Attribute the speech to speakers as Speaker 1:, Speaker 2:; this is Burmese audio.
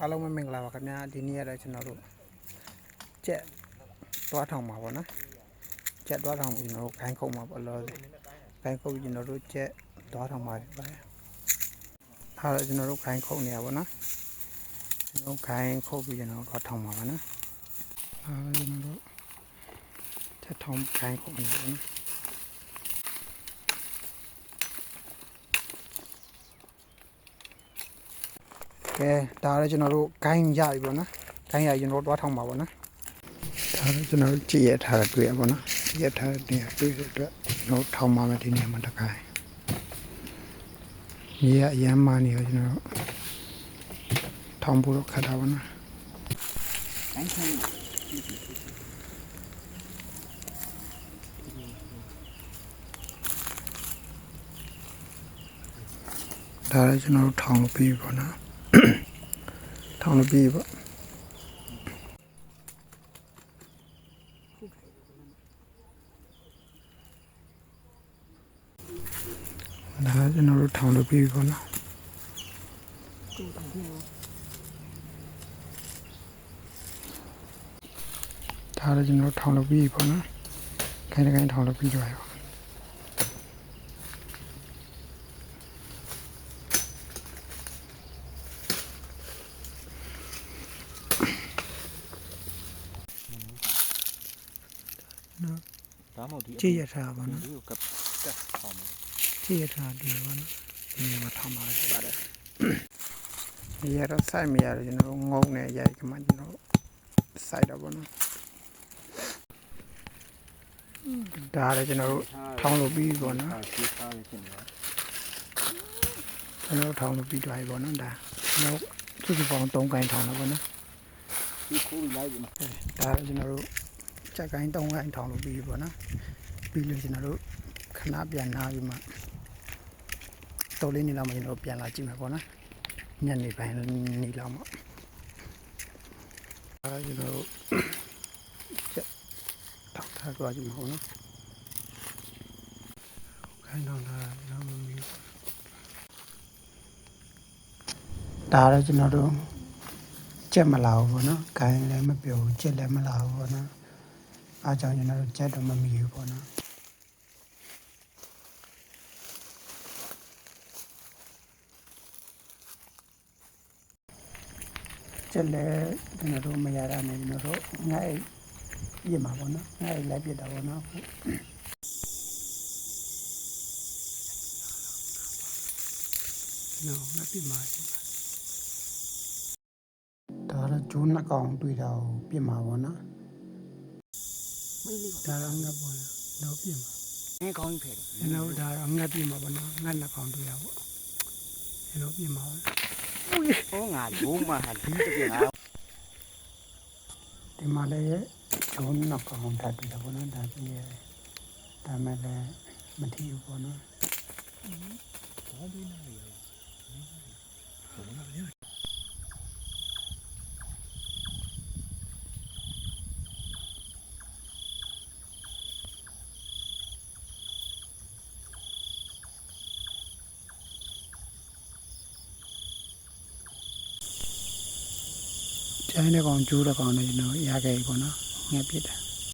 Speaker 1: အားလုံးပဲမင်္ဂလာပါခင်ဗျာဒီနေ့ရတော့ကျွန်တော်တို့ကြက်တွားထောင်မှာပေါ့နော်ကြက်တွားထောင်ပြီးကျွန်တော်တို့ခိုင်းခုံမှာပေါ့လောခိုင်းခုံပြီးကျွန်တော်တို့ကြက်တွားထောင်မှာဖြစ်ပါတယ်ဒါတော့ကျွန်တော်တို့ခိုင်းခုံနေရပါပေါ့နော်ကျွန်တော်ခိုင်းခုံပြီးကျွန်တော်တို့တွားထောင်မှာပါနော်ဒါတော့ကျွန်တော်တို့ကြက်ထောင်ခိုင်းခုံနေပါပေါ့နော် ကဲဒါလည်းကျွန်တော်တို့ဂိုင်းရပြီပေါ့နော်ဂိုင်းရကျွန်တော်တို့တွားထောင်ပါပေါ့နော်ဒါလည်းကျွန်တော်တို့ကြည့်ရထားတာတွေ့ရပါတော့ကြည့်ရထားတဲ့နေရာတွေ့တဲ့အတွက်ကျွန်တော်တို့ထောင်ပါမယ်ဒီနေရာမှာတခိုင်းမြေရအရမ်းမာနေရောကျွန်တော်တို့ထောင်ဖို့တော့ခက်တာပါနော်
Speaker 2: anh xem
Speaker 1: ဒါလည်းကျွန်တော်တို့ထောင်လို့ပြီးပြီပေါ့နော် ထောင်လို့ပြီးပြီပေါ့ဒါလည်းကျွန်တော်တို့ထောင်လို့ပြီးပြီပေါ့နော်ဒါလည်းကျွန်တော်ထောင်လုပ်ပြီးပေါ့နော်ခိုင်းတစ်ခိုင်းထောင်လုပ်ပြီး ကြပါရောနော်
Speaker 2: đó một đĩa
Speaker 1: ကြည့်ရထားပါနော်
Speaker 2: đĩa cặp cặp phòng
Speaker 1: ကြည့်ရထားဒီပါနော်ဒီနေရာမှာထောင်ပါရှိပါတယ်ဒီရတော့စိုက်မရတယ်ကျွန်တော်ငုံနေရိုက်ကမှကျွန်တော်စိုက်တော့ပေါ့နော်ဒါလည်းကျွန်တော်တို့ထောင်လုပ်ပြီးပေါ့နော်
Speaker 2: à chia pha với chuyện đó
Speaker 1: ကျွန်တော်ထောင်လို့ပြီးသွားပြီပေါ့နော်ဒါကျွန်တော်စုစုပေါင်း3ကိုင်းထောင်လို့ပေါ့နော်
Speaker 2: cái khu bị lái gì mà
Speaker 1: ဒါကျွန်တော်တို့ ချက်ကိုင်း3ကိုင်းထောင်လို့ပြီးပြီပေါ့နော်ပြီးလို့ကျွန်တော်တို့ခဏပြန်နာပြီးမှတော်လေးနေလောက်မှကျွန်တော်ပြန်လာကြည့်မယ်ပေါ့နော်ညနေပိုင်းနေလောက်မှဒါကျွန်တော်တို့ချက်ထောက်ထားကြကြည့်မှာပေါ့နော်ခိုင်းတော့လာတော့မမီဒါလည်းကျွန်တော်တို့ကြက်မလာဘူးပေါ့နော်။ခိုင်းလည်းမပြောဘူးကြက်လည်းမလာဘူးပေါ့နော်။ အားကြောင့်ကျွန်တော်တို့ကြက်တော့မမီဘူးပေါ့နော်။ကြက်လည်းကျွန်တော်တို့မရတာနဲ့ကျွန်တော်တို့ငါ့အိပြစ်မှာပေါ့နော်။ငါ့အိလည်းပြစ်တာပေါ့နော်။နော်ငါပြစ်မှာရှိပါဒါတော့ဂျိုးနှစ်ကောင်တွေ့တာကိုပြစ်မှာပေါ့နော်
Speaker 2: mấy ly
Speaker 1: ဒါတော့ငါပေါ့နော်တော့ပြစ်မှာ
Speaker 2: nghe con phải
Speaker 1: ကျွန်တော်တို့ဒါတော့ငတ်ပြစ်မှာပေါ့နော်ငတ်နှစ်ကောင်တွေ့ရပေါ့ကျွန်တော်ပြစ်မှာပါ
Speaker 2: có ngà vốn mà hành phí cái chuyện nào
Speaker 1: ဒီမှာလည်းဂျိုးနှစ်ကောင်ဓာတ်တွေ့တာပေါ့နော်ဒါပြည့်ရတယ်ဒါမဲ့လည်းမထီဘူးပေါ့နော်
Speaker 2: có bên này rồi
Speaker 1: ကျန်တဲ့ကောင်ဂျိုးတဲ့ကောင်လည်းကျွန်တော်ရခဲ့ပြီပေါ့နော်ငတ်ပြစ်တာ